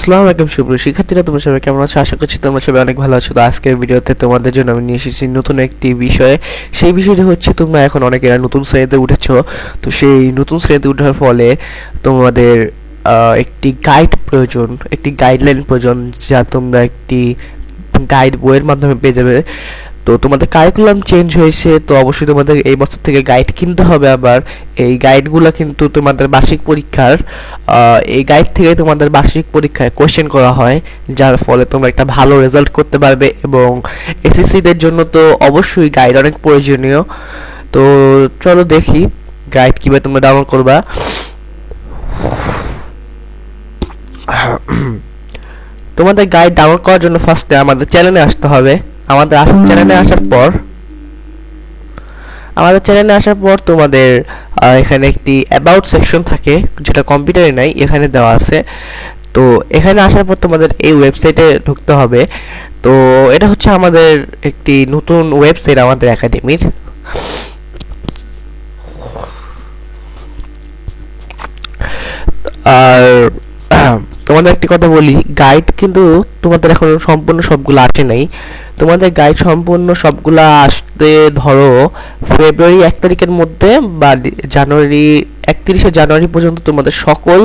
আসসালামু আলাইকুম সুপ্রিয় শিক্ষার্থীরা, তোমরা সবাই কেমন আছো? আশা করছি তোমরা সবাই অনেক ভালো আছো। তো আজকের ভিডিওতে তোমাদের জন্য আমি নিয়ে এসেছি নতুন একটি বিষয়ে। সেই বিষয়টি হচ্ছে তোমরা এখন অনেকেরা নতুন শ্রেণীতে উঠেছো। তো সেই নতুন শ্রেণীতে ওঠার ফলে তোমাদের একটি গাইড প্রয়োজন, একটি গাইডলাইন প্রয়োজন যা তোমরা একটি গাইড বইয়ের মাধ্যমে পেয়ে যাবে। তো তোমাদের কারিকুলাম চেঞ্জ হয়েছে, তো অবশ্যই তোমাদের এই বছর থেকে গাইড কিনতে হবে আবার। এই গাইডগুলো কিন্তু তোমাদের বার্ষিক পরীক্ষার এই গাইড থেকে তোমাদের বার্ষিক পরীক্ষায় কোশ্চেন করা হয়, যার ফলে তোমরা একটা ভালো রেজাল্ট করতে পারবে এবং এসএসসিদের জন্য তো অবশ্যই গাইড অনেক প্রয়োজনীয়। তো চলো দেখি গাইড কীভাবে তোমরা ডাউনলোড করবা। তোমাদের গাইড ডাউনলোড করার জন্য ফার্স্টে আমাদের চ্যানেলে আসতে হবে। আমাদের চ্যানেলে আসার পর আমাদের চ্যানেলে আসার পর তোমাদের এখানে একটি অ্যাবাউট সেকশন থাকে যেটা কম্পিউটারে নাই এখানে দেওয়া আছে। তো এখানে আসার পর তোমাদের এই ওয়েবসাইটে ঢুকতে হবে। তো এটা হচ্ছে আমাদের একটি নতুন ওয়েবসাইট আমাদের একাডেমির আর তোমাদের একটি কথা বলি গাইড কিন্তু তোমাদের এখন সম্পূর্ণ সবগুলো আসে নাই। তোমাদের গাইড সম্পূর্ণ সবগুলা আসতে ধরো ফেব্রুয়ারি এক তারিখের মধ্যে বা জানুয়ারি একত্রিশে জানুয়ারি পর্যন্ত তোমাদের সকল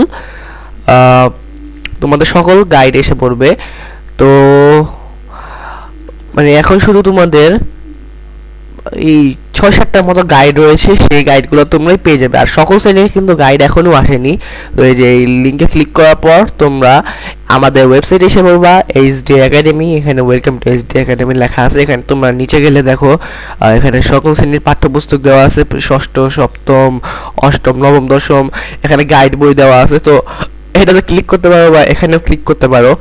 তোমাদের সকল গাইড এসে পড়বে। তো মানে এখন শুধু তোমাদের এই ছয় সাতটার মতো গাইড রয়েছে, সেই গাইডগুলো তোমরাই পেয়ে যাবে। আর সকল শ্রেণির কিন্তু গাইড এখনও আসেনি। তো এই যে এই লিঙ্কে ক্লিক করার পর তোমরা আমাদের ওয়েবসাইট এসে পড়বা এইচ ডি একাডেমি এখানে welcome to H D academy লেখা আছে। এখানে তোমরা নিচে গেলে দেখো এখানে সকল শ্রেণির পাঠ্যপুস্তক দেওয়া আছে, ষষ্ঠ, সপ্তম, অষ্টম, নবম, দশম, এখানে গাইড বই দেওয়া আছে। তো এটাতে ক্লিক করতে পারো বা এখানেও ক্লিক করতে পারো।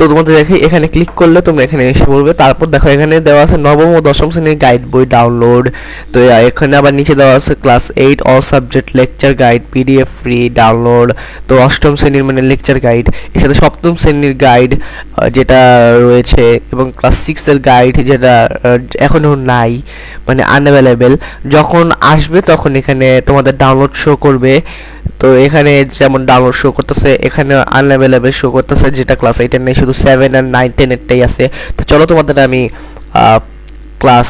তো তোমাদের দেখে এখানে ক্লিক করলে তোমরা এখানে এসে পড়বে। তারপর দেখো, এখানে দেওয়া আছে নবম ও দশম শ্রেণির গাইড বই ডাউনলোড তো এখানে আবার নিচে দেওয়া আছে class eight all subject lecture guide PDF free download তো, অষ্টম শ্রেণির মানে লেকচার গাইড এর সাথে সপ্তম শ্রেণির গাইড যেটা রয়েছে, এবং ক্লাস সিক্সের গাইড যেটা এখনও নাই মানে আনঅ্যাভেলেবেল যখন আসবে তখন এখানে তোমাদের ডাউনলোড শো করবে। তো এখানে যেমন ডাউনলোড শো করতেছে, এখানে আনঅ্যাভেলেবেল শো করতেছে, যেটা ক্লাস এইটের নেই, শুধু সেভেন আর নাইন টেনেরটাই আছে। তো চলো তোমাদের আমি ক্লাস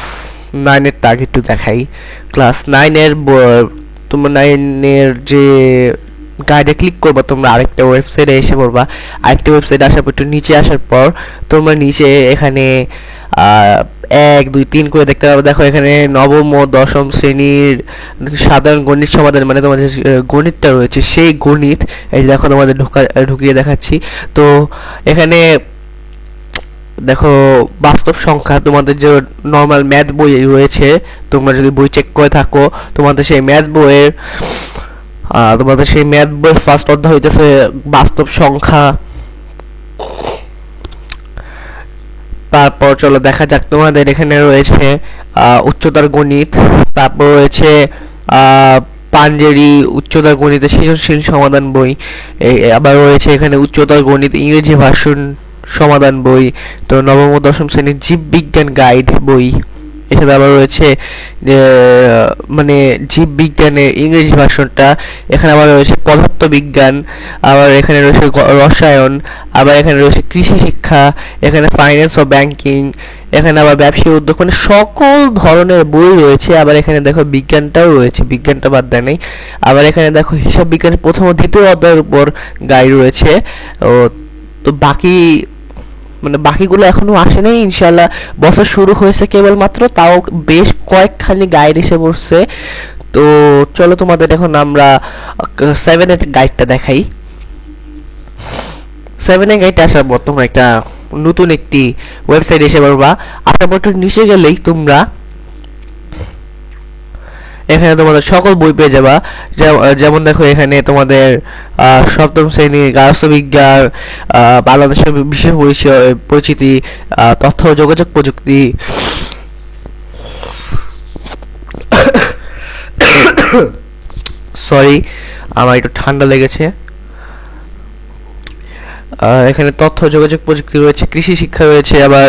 নাইনেরটা আগে একটু দেখাই। ক্লাস নাইনের তোমার নাইনের যে গাইডে ক্লিক করবা, তোমরা আরেকটা ওয়েবসাইটে এসে পড়বা। আরেকটা ওয়েবসাইটে আসার পর, একটু নিচে আসার পর, তোমরা নিচে এখানে এক, দুই, তিন করে দেখতে পাবে দেখো এখানে নবম ও দশম শ্রেণির সাধারণ গণিত সমাধান মানে তোমাদের গণিতটা রয়েছে, সেই গণিত, এই দেখো তোমাদের ঢোকা, ঢুকিয়ে দেখাচ্ছি। তো এখানে দেখো বাস্তব সংখ্যা, তোমাদের যে নর্মাল ম্যাথ বই রয়েছে, তোমরা যদি বই চেক করে থাকো, তোমাদের সেই ম্যাথ বইয়ের তোমাদের সেই ম্যাথ বই ফার্স্ট অধ্যায় হইতেছে বাস্তব সংখ্যা। তারপর চলো দেখা যাক, তোমাদের এখানে রয়েছে উচ্চতার গণিত, তারপর রয়েছে পাঞ্জেরি উচ্চতার গণিতের সৃজনশীল সমাধান বই আবার রয়েছে এখানে উচ্চতার গণিত ইংরেজি ভাষণ সমাধান বই, তো নবম ও দশম শ্রেণির জীববিজ্ঞান গাইড বই। এছাড়া আবার রয়েছে মানে জীববিজ্ঞানের ইংরেজি ভাষণটা, এখানে আবার রয়েছে পদার্থবিজ্ঞান, আবার এখানে রয়েছে রসায়ন, আবার এখানে রয়েছে কৃষি শিক্ষা, এখানে ফাইন্যান্স ও ব্যাংকিং এখানে আবার ব্যবসায়ী উদ্যোগ মানে সকল ধরনের বই রয়েছে। আবার এখানে দেখো বিজ্ঞানটাও রয়েছে, বিজ্ঞানটা বাদ দেয় নেই। আবার এখানে দেখো হিসাব বিজ্ঞানের প্রথম ও দ্বিতীয় অধ্যায়ের উপর গাইড রয়েছে। ও, তো বাকি মানে বাকিগুলো এখনও আসে নাই ইনশাল্লাহ বছর শুরু হয়েছে কেবলমাত্র, তাও বেশ কয়েকখানি গাইড এসে পড়ছে। তো চলো তোমাদের এখন আমরা সেভেনের গাইডটা দেখাই। সেভেনের গাইডটা আসার পর তোমরা একটা নতুন একটি ওয়েবসাইট এসে পড়বা। আশা পর নিচে গেলেই তোমরা এখানে তোমাদের সকল বই পেয়ে যাবা। যেমন দেখো এখানে তোমাদের সপ্তম শ্রেণি গার্হস্থ্য বিজ্ঞান বাংলাদেশের বিশেষ পরিচয়, পরিচিতি তথ্য যোগাযোগ প্রযুক্তি। সরি আমার একটু ঠান্ডা লেগেছে। এখানে তথ্য, যোগাযোগ প্রযুক্তি রয়েছে, কৃষি শিক্ষা রয়েছে, আবার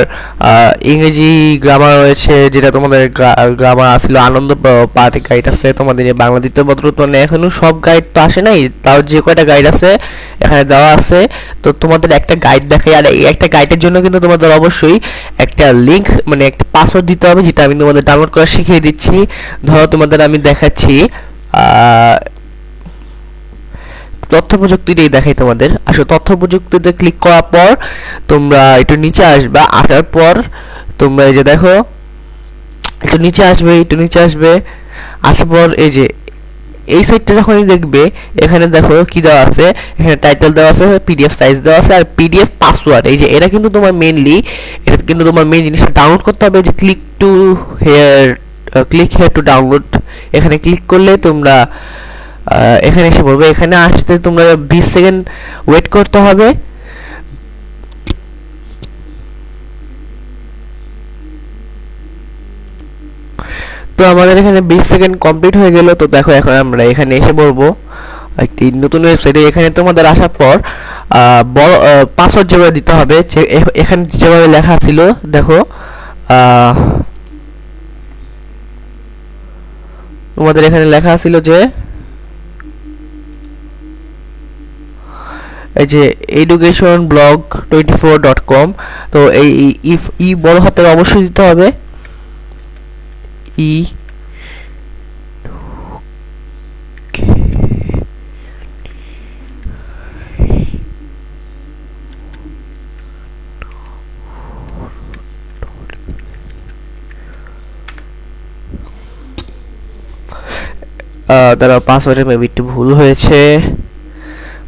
ইংরেজি গ্রামার রয়েছে, যেটা তোমাদের গ্রামার আসলে আনন্দ পার্টি গাইড আছে, তোমাদের এই বাংলা দ্বিতীয় পত্র মানে এখনও সব গাইড তো আসে নাই, তাও যে কয়টা গাইড আছে এখানে দেওয়া আছে, তো তোমাদের একটা গাইড দেখাই, আর এই একটা গাইডের জন্য কিন্তু তোমাদের অবশ্যই একটা লিংক মানে একটা পাসওয়ার্ড দিতে হবে, যেটা আমি তোমাদের ডাউনলোড করা শিখিয়ে দিচ্ছি। ধরো তোমাদের আমি দেখাচ্ছি তথ্য প্রযুক্তিটাই দেখাই তোমাদের। আসলে তথ্য প্রযুক্তিতে ক্লিক করার পর তোমরা একটু নিচে আসবা, আসার পর তোমরা এই যে দেখো একটু নিচে আসবে একটু নিচে আসবে, আসার পর এই যে, এই সাইটটা যখনই দেখবে, এখানে দেখো কি দেওয়া আছে, এখানে টাইটেল দেওয়া আছে পিডিএফ সাইজ দেওয়া আছে, আর পিডিএফ পাসওয়ার্ড এই যে এটা কিন্তু তোমার মেইনলি এটা কিন্তু তোমার মেইন জিনিসটা ডাউনলোড করতে হবে, যে click to here click here to download এখানে ক্লিক করলে তোমরা এখানে এসে পড়বে এখানে আসতে তোমরা বিশ সেকেন্ড ওয়েট করতে হবে। তো আমাদের এখানে বিশ সেকেন্ড কমপ্লিট হয়ে গেল। তো দেখো এখন আমরা এখানে এসে পড়ব একটি নতুন ওয়েবসাইটে এখানে তোমাদের আসার পর বড় পাসওয়ার্ড যেভাবে দিতে হবে এখানে যেভাবে লেখা ছিল, দেখো তোমাদের এখানে লেখা ছিল যে এই যে education blog twenty four dot com তো এই ই- ই- বড় হাতের অবশ্যই দিতে হবে। ই তারা পাসওয়ার্ডের মেবি একটু ভুল হয়েছে।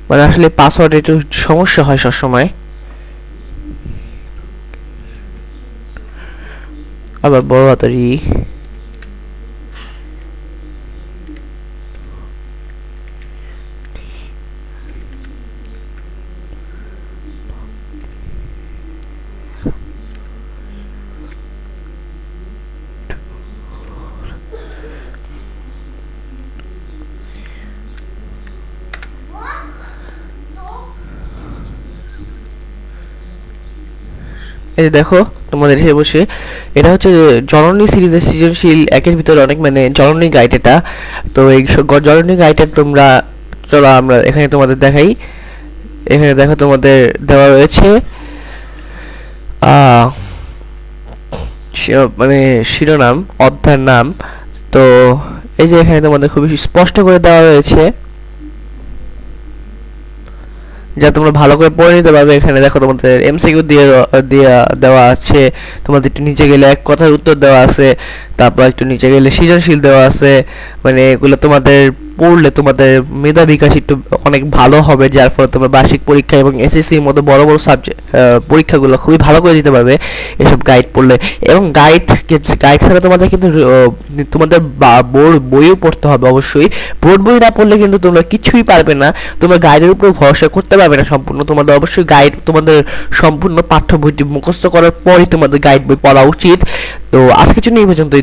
মানে আসলে পাসওয়ার্ড একটু সমস্যা হয় সবসময়। আবার বড় হাতের ই এই দেখো, তোমাদের এসে বসে। এটা হচ্ছে জননী সিরিজের সৃজনশীল একের ভিতরে অনেক মানে জননী গাইড এটা। তো এই জননী গাইডের তোমরা চলো আমরা এখানে তোমাদের দেখাই। এখানে দেখো তোমাদের দেওয়া রয়েছে। মানে শিরোনাম, অধ্যায়ের নাম। তো এই যে এখানে তোমাদের খুবই স্পষ্ট করে দেওয়া রয়েছে। যা তোমরা ভালো করে পড়ে নিতে পারবে। এখানে দেখো তোমাদের এমসিকিউ দিয়ে দেওয়া আছে। তোমাদের নিচে গেলে এক কথার উত্তর দেওয়া আছে। তারপর একটু নিচে গেলে সৃজনশীল দেওয়া আছে। মানে এগুলো তোমাদের পড়লে তোমাদের মেধা বিকাশ একটু অনেক ভালো হবে, যার ফলে তোমার বার্ষিক পরীক্ষা এবং এসএসসির মতো বড় বড় সাবজেক্ট পরীক্ষাগুলো খুবই ভালো করে দিতে পারবে এসব গাইড পড়লে। এবং গাইড গাইড ছাড়া তোমাদের কিন্তু তোমাদের বোর্ড বইও পড়তে হবে অবশ্যই। বোর্ড বই না পড়লে কিন্তু তোমরা কিছুই পারবে না। তোমরা গাইডের উপর ভরসা করতে পারবে না সম্পূর্ণ। তোমাদের অবশ্যই গাইড তোমাদের সম্পূর্ণ পাঠ্য বইটি মুখস্থ করার পরই তোমাদের গাইড বই পড়া উচিত। তো আজকের জন্য এই পর্যন্তই।